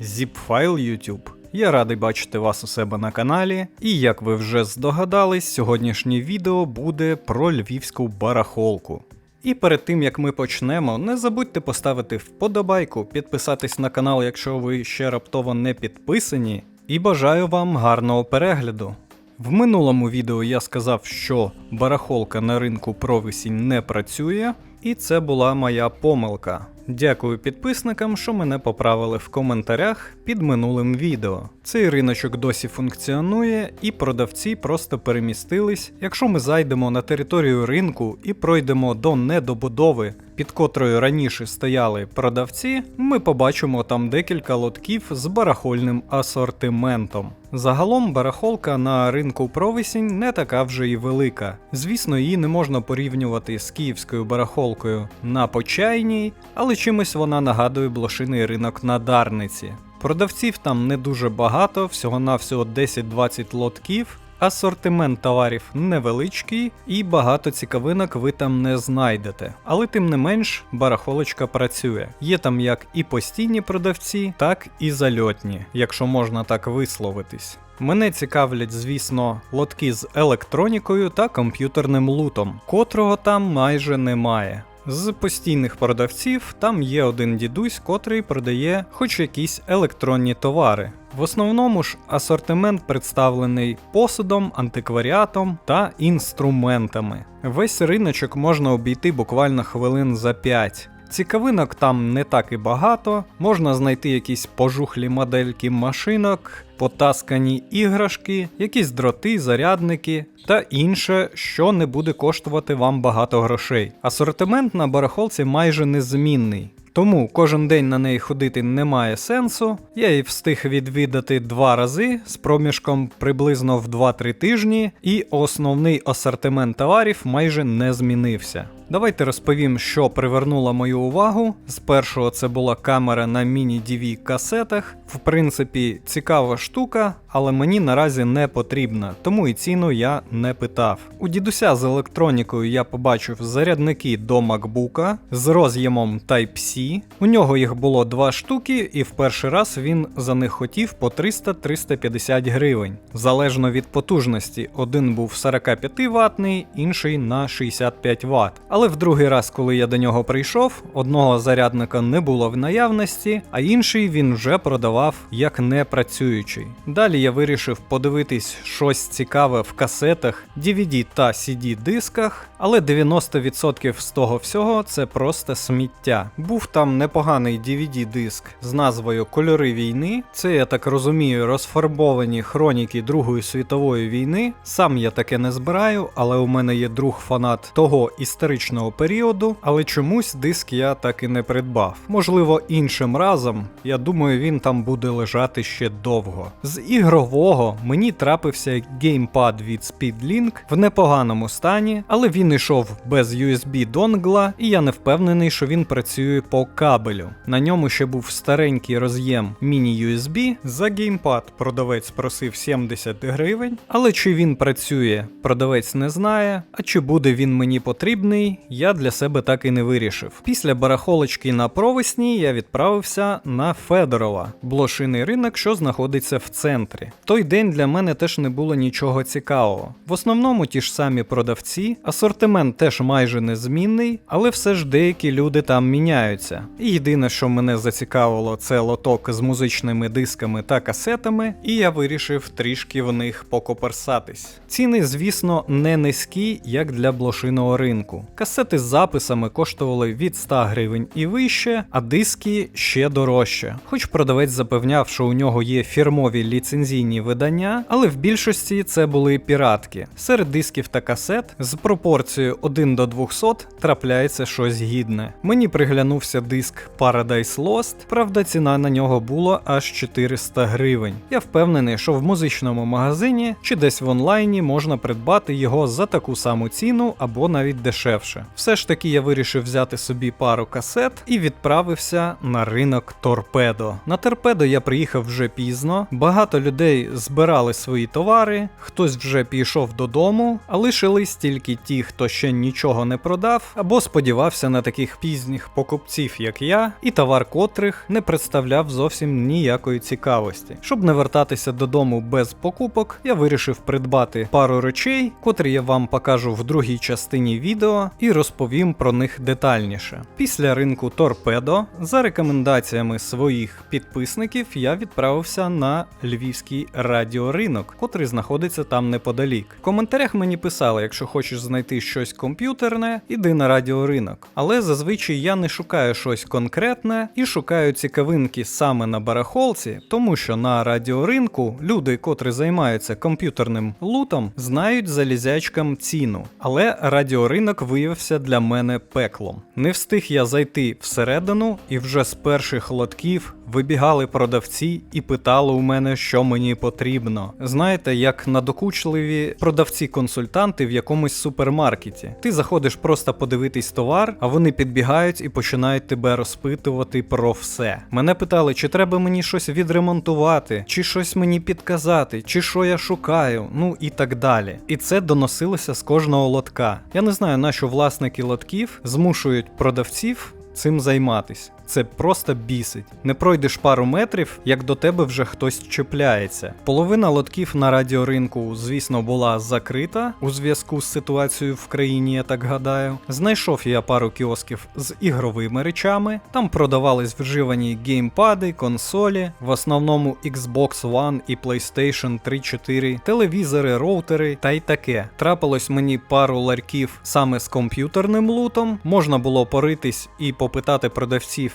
Zipfile YouTube. Я радий бачити вас у себе на каналі. І як ви вже здогадались, сьогоднішнє відео буде про львівську барахолку. І перед тим як ми почнемо, не забудьте поставити вподобайку, підписатись на канал, якщо ви ще раптово не підписані. І бажаю вам гарного перегляду. В минулому відео я сказав, що барахолка на ринку провисінь не працює, і це була моя помилка. Дякую підписникам, що мене поправили в коментарях під минулим відео. Цей риночок досі функціонує, і продавці просто перемістились. Якщо ми зайдемо на територію ринку і пройдемо до недобудови, під котрою раніше стояли продавці, ми побачимо там декілька лотків з барахольним асортиментом. Загалом барахолка на ринку провисінь не така вже і велика. Звісно, її не можна порівнювати з київською барахолкою на Почайній, але чимось вона нагадує блошиний ринок на Дарниці. Продавців там не дуже багато, всього-навсього 10-20 лотків. Асортимент товарів невеличкий і багато цікавинок ви там не знайдете. Але тим не менш, барахолочка працює. Є там як і постійні продавці, так і зальотні, якщо можна так висловитись. Мене цікавлять, звісно, лотки з електронікою та комп'ютерним лутом, котрого там майже немає. З постійних продавців там є один дідусь, котрий продає хоч якісь електронні товари. В основному ж асортимент представлений посудом, антикваріатом та інструментами. Весь риночок можна обійти буквально хвилин за 5. Цікавинок там не так і багато, можна знайти якісь пожухлі модельки машинок, потаскані іграшки, якісь дроти, зарядники та інше, що не буде коштувати вам багато грошей. Асортимент на барахолці майже незмінний. Тому кожен день на неї ходити немає сенсу. Я її встиг відвідати два рази з проміжком приблизно в 2-3 тижні, і основний асортимент товарів майже не змінився. Давайте розповім, що привернуло мою увагу. З першого це була камера на міні-DV касетах. В принципі, цікава штука, але мені наразі не потрібна, тому і ціну я не питав. У дідуся з електронікою я побачив зарядники до MacBook з роз'ємом Type-C. У нього їх було два штуки, і в перший раз він за них хотів по 300-350 гривень. Залежно від потужності, один був 45 ватний, інший на 65 Вт. Але в другий раз, коли я до нього прийшов, одного зарядника не було в наявності, а інший він вже продавав як непрацюючий. Далі я вирішив подивитись щось цікаве в касетах, DVD та CD дисках, але 90% з того всього це просто сміття. Був там непоганий DVD диск з назвою Кольори війни. Це я так розумію, розфарбовані хроніки Другої світової війни. Сам я таке не збираю, але у мене є друг фанат того історичного періоду, але чомусь диск я так і не придбав. Можливо, іншим разом. Я думаю, він там буде лежати ще довго. З ігрового мені трапився геймпад від Speedlink в непоганому стані, але він йшов без USB донгла, і я не впевнений, що він працює по кабелю. На ньому ще був старенький роз'єм міні-USB. За геймпад продавець просив 70 гривень, але чи він працює, продавець не знає, а чи буде він мені потрібний, я для себе так і не вирішив. Після барахолочки на провесні я відправився на Федорова, блошиний ринок, що знаходиться в центрі. Той день для мене теж не було нічого цікавого. В основному ті ж самі продавці, асортимент теж майже незмінний, але все ж деякі люди там міняються. І єдине, що мене зацікавило, це лоток з музичними дисками та касетами, і я вирішив трішки в них покоперсатись. Ціни, звісно, не низькі, як для блошиного ринку. Касети з записами коштували від 100 гривень і вище, а диски ще дорожче. Хоч продавець запевняв, що у нього є фірмові ліцензійні видання, але в більшості це були піратки. Серед дисків та касет з пропорцією 1 до 200 трапляється щось гідне. Мені приглянувся диск Paradise Lost, правда, ціна на нього була аж 400 гривень. Я впевнений, що в музичному магазині чи десь в онлайні можна придбати його за таку саму ціну або навіть дешевше. Все ж таки я вирішив взяти собі пару касет і відправився на ринок торпедо. На торпедо я приїхав вже пізно. Багато людей збирали свої товари, хтось вже пішов додому, а лишились тільки ті, хто ще нічого не продав, або сподівався на таких пізніх покупців, як я, і товар котрих не представляв зовсім ніякої цікавості. Щоб не вертатися додому без покупок, я вирішив придбати пару речей, котрі я вам покажу в другій частині відео і розповім про них детальніше. Після ринку Торпедо, за рекомендаціями своїх підписників, я відправився на львівський радіоринок, котрий знаходиться там неподалік. В коментарях мені писали, якщо хочеш знайти щось комп'ютерне, іди на радіоринок. Але зазвичай я не шукаю щось конкретне і шукаю цікавинки саме на барахолці, тому що на радіоринку люди, котрі займаються комп'ютерним лутом, знають залізячкам ціну. Але радіоринок виявився для мене пеклом. Не встиг я зайти всередину, і вже з перших лотків вибігали продавці і питали у мене, що мені потрібно. Знаєте, як надокучливі продавці-консультанти в якомусь супермаркеті. Ти заходиш просто подивитись товар, а вони підбігають і починають тебе розпитувати про все. Мене питали, чи треба мені щось відремонтувати, чи щось мені підказати, чи що я шукаю, ну і так далі. І це доносилося з кожного лотка. Я не знаю, на що власники лотків змушують продавців цим займатись. Це просто бісить. Не пройдеш пару метрів, як до тебе вже хтось чіпляється. Половина лотків на радіоринку, звісно, була закрита у зв'язку з ситуацією в країні, я так гадаю. Знайшов я пару кіосків з ігровими речами. Там продавались вживані геймпади, консолі, в основному Xbox One і PlayStation 3-4, телевізори, роутери та й таке. Трапилось мені пару ларьків саме з комп'ютерним лутом. Можна було поритись і попитати продавців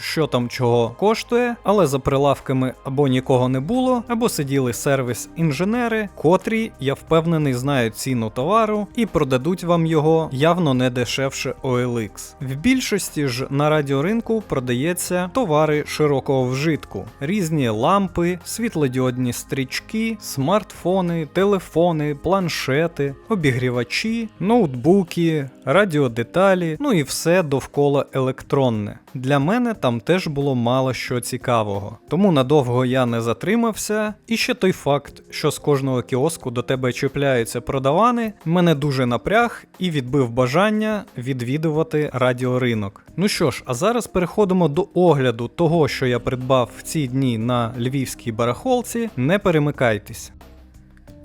що там чого коштує, але за прилавками або нікого не було, або сиділи сервіс-інженери, котрі, я впевнений, знають ціну товару і продадуть вам його явно не дешевше OLX. В більшості ж на радіоринку продається товари широкого вжитку, різні лампи, світлодіодні стрічки, смартфони, телефони, планшети, обігрівачі, ноутбуки, радіодеталі, ну і все довкола електронне. Для мене там теж було мало що цікавого, тому надовго я не затримався. І ще той факт, що з кожного кіоску до тебе чіпляються продавани, мене дуже напряг і відбив бажання відвідувати радіоринок. Ну що ж, а зараз переходимо до огляду того, що я придбав в ці дні на львівській барахолці. Не перемикайтесь.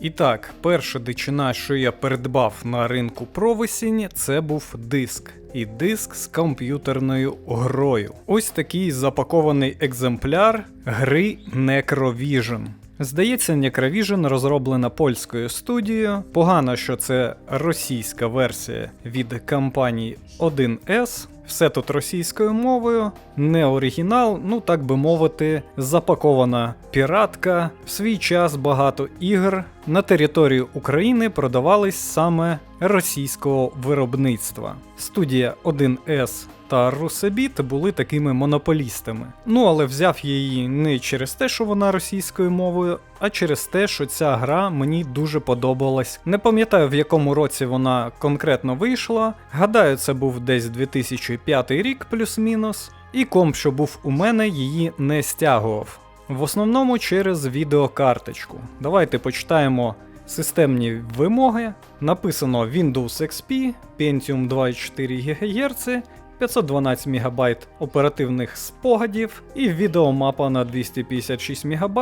І так, перша дичина, що я придбав на ринку провесінь, це був диск. І диск з комп'ютерною грою. Ось такий запакований екземпляр гри Necrovision. Здається, Necrovision розроблена польською студією. Погано, що це російська версія від компанії 1С. Все тут російською мовою, не оригінал, ну так би мовити, запакована піратка. В свій час багато ігр на території України продавались саме російського виробництва. Студія 1С та Русебіт були такими монополістами. Ну але взяв її не через те, що вона російською мовою, а через те, що ця гра мені дуже подобалась. Не пам'ятаю в якому році вона конкретно вийшла. Гадаю, це був десь 2005 рік плюс-мінус. І комп, що був у мене, її не стягував. В основному через відеокарточку. Давайте почитаємо системні вимоги. Написано Windows XP, Pentium 2,4 ГГц, 512 МБ оперативних спогадів і відеомапа на 256 МБ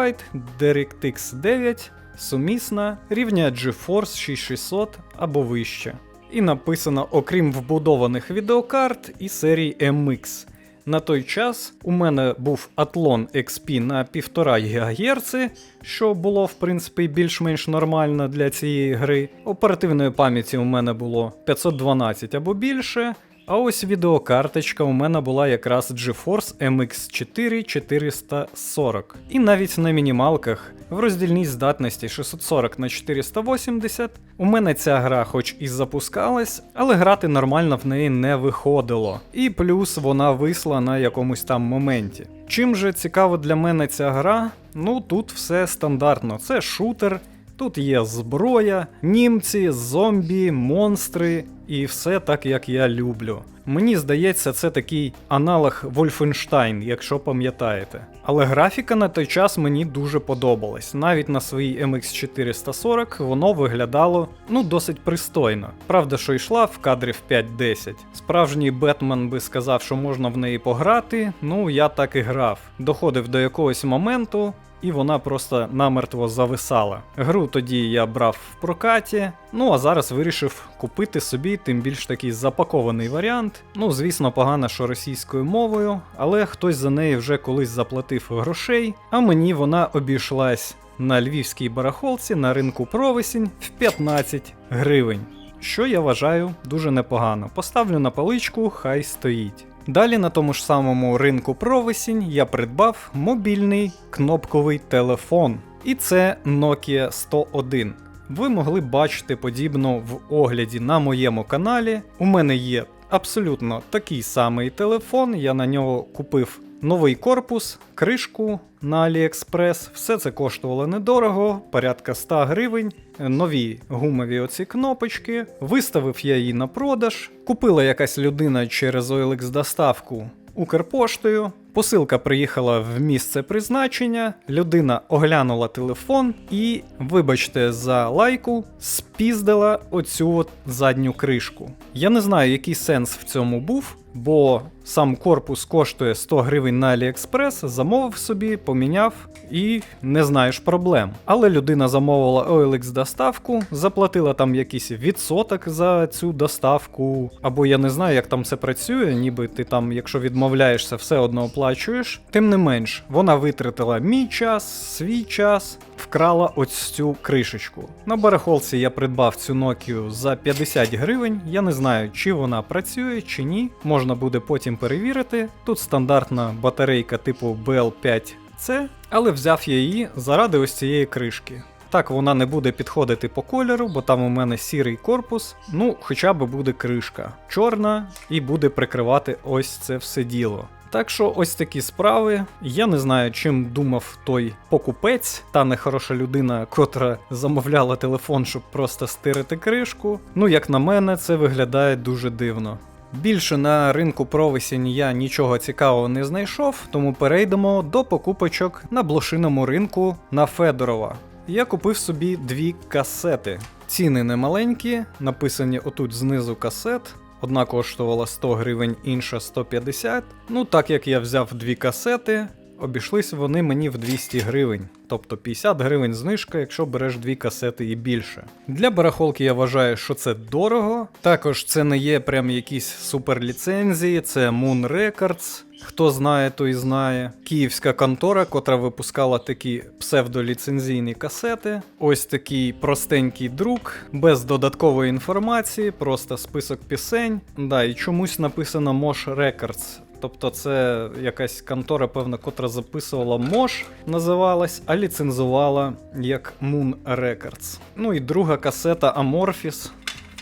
DirectX 9 сумісна рівня GeForce 6600 або вище. І написано, окрім вбудованих відеокарт і серії MX. На той час у мене був Athlon XP на 1,5 ГГц, що було в принципі більш-менш нормально для цієї гри. Оперативної пам'яті у мене було 512 або більше. А ось відеокарточка у мене була якраз GeForce MX4 440. І навіть на мінімалках в роздільній здатності 640 на 480 у мене ця гра хоч і запускалась, але грати нормально в неї не виходило. І плюс вона висла на якомусь там моменті. Чим же цікаво для мене ця гра? Ну тут все стандартно. Це шутер Тут є зброя, німці, зомбі, монстри і все так, як я люблю. Мені здається, це такий аналог Wolfenstein, якщо пам'ятаєте. Але графіка на той час мені дуже подобалась. Навіть на своїй MX440 воно виглядало ну досить пристойно. Правда, що йшла в кадрів 5-10. Справжній Бетмен би сказав, що можна в неї пограти. Ну я так і грав. Доходив до якогось моменту, і вона просто намертво зависала. Гру тоді я брав в прокаті, ну а зараз вирішив купити собі тим більш такий запакований варіант. Ну, звісно, погано, що російською мовою, але хтось за неї вже колись заплатив грошей, а мені вона обійшлась на львівській барахолці на ринку провесінь в 15 гривень. Що я вважаю дуже непогано. Поставлю на паличку, хай стоїть. Далі на тому ж самому ринку провесінь я придбав мобільний кнопковий телефон. І це Nokia 101. Ви могли бачити подібно в огляді на моєму каналі. У мене є абсолютно такий самий телефон. Я на нього купив новий корпус, кришку на AliExpress. Все це коштувало недорого, порядка 100 гривень. Нові гумові оці кнопочки. Виставив я її на продаж. Купила якась людина через OLX доставку Укрпоштою. Посилка приїхала в місце призначення, людина оглянула телефон і, вибачте, за лайку, спіздила оцю от задню кришку. Я не знаю, який сенс в цьому був, бо сам корпус коштує 100 гривень на AliExpress, замовив собі, поміняв і не знаєш проблем. Але людина замовила OLX доставку, заплатила там якийсь відсоток за цю доставку, або я не знаю, як там це працює, ніби ти там, якщо відмовляєшся, все одно оплачуєш. Тим не менш, вона витратила мій час, свій час, вкрала ось цю кришечку. На барахолці я придбав цю Nokia за 50 гривень. Я не знаю, чи вона працює, чи ні. Можна буде потім перевірити. Тут стандартна батарейка типу BL5C, але взяв я її заради ось цієї кришки. Так, вона не буде підходити по кольору, бо там у мене сірий корпус. Ну, хоча б буде кришка чорна і буде прикривати ось це все діло. Так що ось такі справи. Я не знаю, чим думав той покупець, та нехороша людина, котра замовляла телефон, щоб просто стирити кришку. Ну, як на мене, це виглядає дуже дивно. Більше на ринку провесінь я нічого цікавого не знайшов, тому перейдемо до покупочок на блошиному ринку на Федорова. Я купив собі дві касети. Ціни не маленькі, написані отут знизу касет. Одна коштувала 100 гривень, інша 150. Ну, так як я взяв дві касети, обійшлись вони мені в 200 гривень, тобто 50 гривень знижка, якщо береш дві касети і більше. Для барахолки я вважаю, що це дорого. Також це не є прям якісь суперліцензії, це Moon Records. Хто знає, той знає. Київська контора, котра випускала такі псевдоліцензійні касети. Ось такий простенький друк, без додаткової інформації, просто список пісень. Да, і чомусь написано Mosh Records. Тобто це якась контора, певна, котра записувала Mosh, називалась, а ліцензувала як Moon Records. Ну і друга касета Amorphis.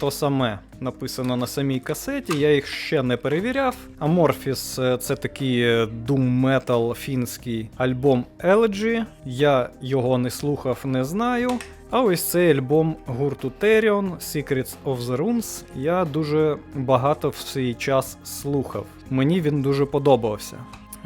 То саме написано на самій касеті, я їх ще не перевіряв. Amorphis це такий doom metal фінський альбом Elegy. Я його не слухав, не знаю. А ось цей альбом гурту Therion Secrets of the Runes я дуже багато в свій час слухав. Мені він дуже подобався.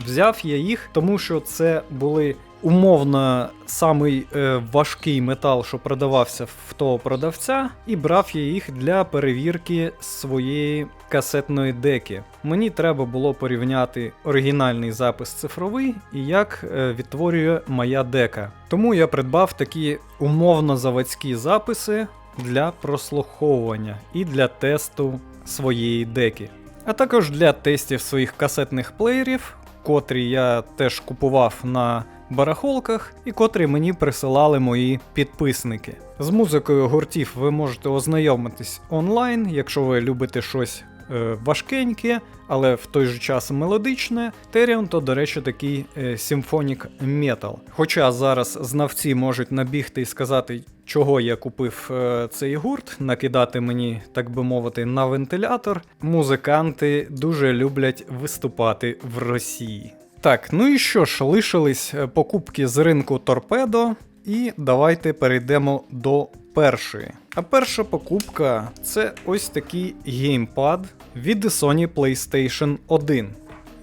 Взяв я їх, тому що це були умовно самий е, важкий метал, що продавався в того продавця, і брав я їх для перевірки своєї касетної деки. Мені треба було порівняти оригінальний запис цифровий і як е, відтворює моя дека. Тому я придбав такі умовно заводські записи для прослуховування і для тесту своєї деки. А також для тестів своїх касетних плеєрів, котрі я теж купував на барахолках і котрі мені присилали мої підписники. З музикою гуртів ви можете ознайомитись онлайн, якщо ви любите щось е, важкеньке, але в той же час мелодичне. Теріон то, до речі, такий е, симфонік метал. Хоча зараз знавці можуть набігти і сказати, чого я купив е, цей гурт, накидати мені, так би мовити, на вентилятор. Музиканти дуже люблять виступати в Росії. Так, ну і що ж, лишились е, покупки з ринку торпедо. І давайте перейдемо до першої. А перша покупка це ось такий геймпад від Sony PlayStation 1.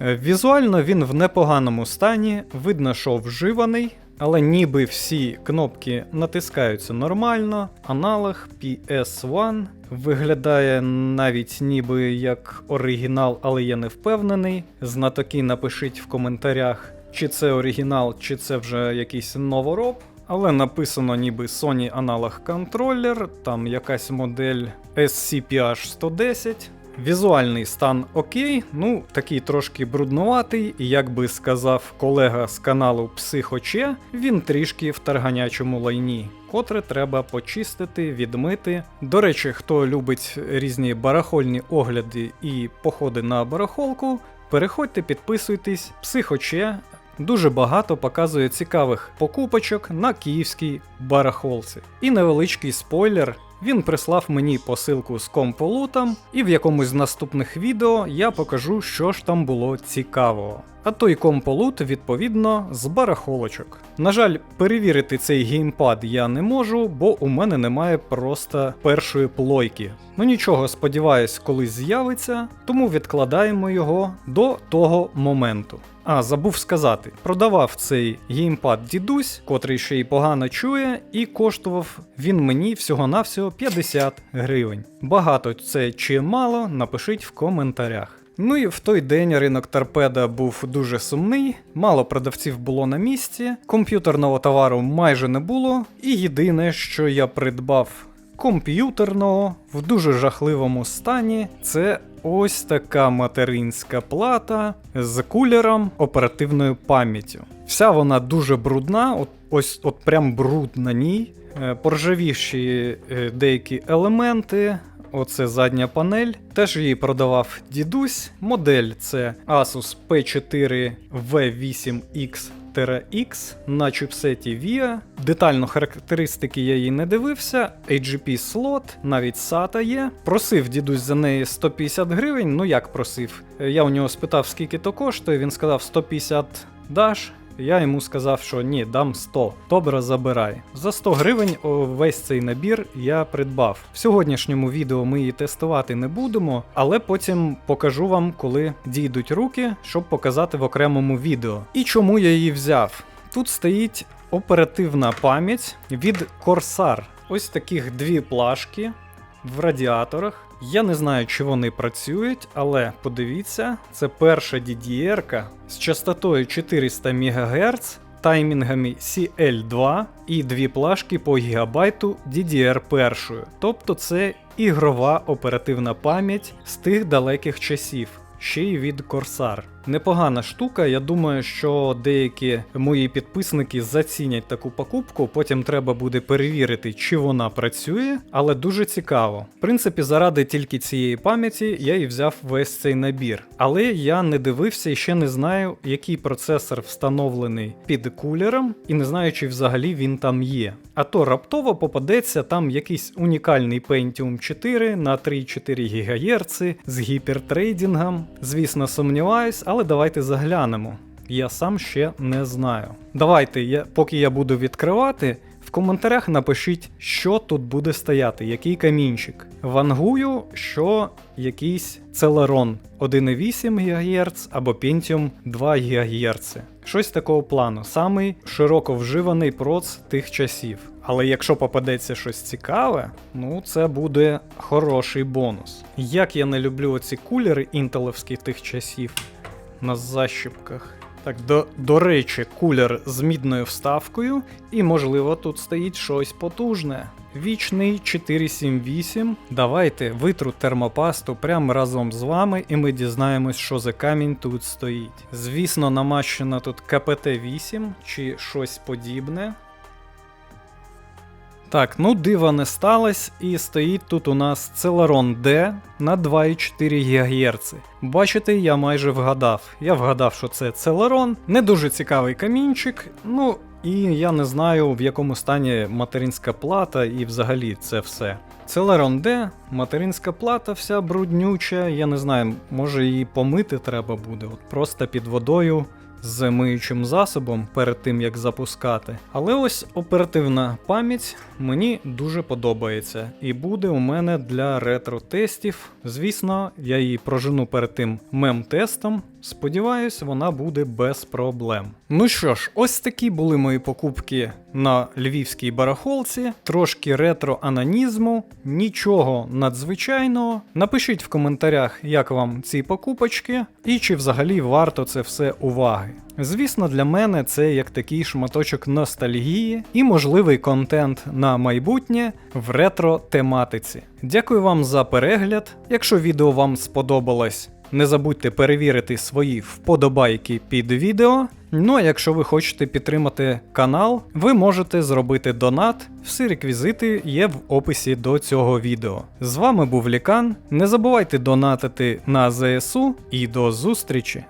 Е, Візуально він в непоганому стані, видно, що вживаний, але ніби всі кнопки натискаються нормально. Аналог PS1 виглядає навіть ніби як оригінал, але я не впевнений. Знатоки напишіть в коментарях, чи це оригінал, чи це вже якийсь новороб. Але написано ніби Sony аналог контролер, там якась модель SCPH-110. Візуальний стан окей, ну такий трошки бруднуватий, і як би сказав колега з каналу Психоче, він трішки в тарганячому лайні, котре треба почистити, відмити. До речі, хто любить різні барахольні огляди і походи на барахолку, переходьте, підписуйтесь, Психоче. Дуже багато показує цікавих покупочок на київській барахолці. І невеличкий спойлер. Він прислав мені посилку з комполутом, і в якомусь з наступних відео я покажу, що ж там було цікавого. А той комполут, відповідно, з барахолочок. На жаль, перевірити цей геймпад я не можу, бо у мене немає просто першої плойки. Ну нічого, сподіваюсь, колись з'явиться, тому відкладаємо його до того моменту. А, забув сказати, продавав цей геймпад дідусь, котрий ще й погано чує, і коштував він мені всього-навсього 50 гривень. Багато це чи мало, напишіть в коментарях. Ну і в той день ринок торпеда був дуже сумний, мало продавців було на місці, комп'ютерного товару майже не було, і єдине, що я придбав комп'ютерного в дуже жахливому стані, це ось така материнська плата з кулером оперативною пам'яттю. Вся вона дуже брудна, от ось от прям бруд на ній. Е, Поржавівші е, деякі елементи, Оце задня панель. Теж її продавав дідусь. Модель це Asus P4 V8X. X на чіпсеті VIA. Детально характеристики я її не дивився. AGP слот, навіть SATA є. Просив дідусь за неї 150 гривень. Ну як просив? Я у нього спитав, скільки то коштує. Він сказав 150 даш. Я йому сказав, що ні, дам 100. Добре, забирай. За 100 гривень весь цей набір я придбав. В сьогоднішньому відео ми її тестувати не будемо, але потім покажу вам, коли дійдуть руки, щоб показати в окремому відео. І чому я її взяв? Тут стоїть оперативна пам'ять від Corsair. Ось таких дві плашки в радіаторах. Я не знаю, чи вони працюють, але подивіться, це перша DDR з частотою 400 МГц, таймінгами CL2 і дві плашки по гігабайту DDR1. Тобто це ігрова оперативна пам'ять з тих далеких часів, ще й від Corsair. Непогана штука, я думаю, що деякі мої підписники зацінять таку покупку, потім треба буде перевірити, чи вона працює, але дуже цікаво. В принципі, заради тільки цієї пам'яті я і взяв весь цей набір. Але я не дивився і ще не знаю, який процесор встановлений під кулером, і не знаю, чи взагалі він там є. А то раптово попадеться там якийсь унікальний Pentium 4 на 3,4 ГГц з гіпертрейдингом. Звісно, сумніваюсь, але давайте заглянемо. Я сам ще не знаю. Давайте, я, поки я буду відкривати, в коментарях напишіть, що тут буде стояти, який камінчик. Вангую, що якийсь Celeron 1,8 ГГц або Pentium 2 ГГц. Щось такого плану, самий широко вживаний проц тих часів. Але якщо попадеться щось цікаве, ну це буде хороший бонус. Як я не люблю оці кулери інтелевські тих часів на защіпках. Так, до, до речі, кулер з мідною вставкою, і, можливо, тут стоїть щось потужне. Вічний 478. Давайте витру термопасту прямо разом з вами, і ми дізнаємось, що за камінь тут стоїть. Звісно, намащено тут КПТ-8 чи щось подібне. Так, ну дива не сталося, і стоїть тут у нас Celeron D на 2,4 ГГц. Бачите, я майже вгадав. Я вгадав, що це Celeron. Не дуже цікавий камінчик. Ну, і я не знаю, в якому стані материнська плата і взагалі це все. Celeron D, материнська плата вся бруднюча, я не знаю, може її помити треба буде, от просто під водою з миючим засобом перед тим як запускати. Але ось оперативна пам'ять мені дуже подобається і буде у мене для ретро-тестів. Звісно, я її прожену перед тим мем-тестом. Сподіваюсь, вона буде без проблем. Ну що ж, ось такі були мої покупки на львівській барахолці. Трошки ретро-анонізму, нічого надзвичайного. Напишіть в коментарях, як вам ці покупочки, і чи взагалі варто це все уваги. Звісно, для мене це як такий шматочок ностальгії і можливий контент на майбутнє в ретро-тематиці. Дякую вам за перегляд. Якщо відео вам сподобалось, не забудьте перевірити свої вподобайки під відео. Ну а якщо ви хочете підтримати канал, ви можете зробити донат. Всі реквізити є в описі до цього відео. З вами був Лікан. Не забувайте донатити на ЗСУ і до зустрічі!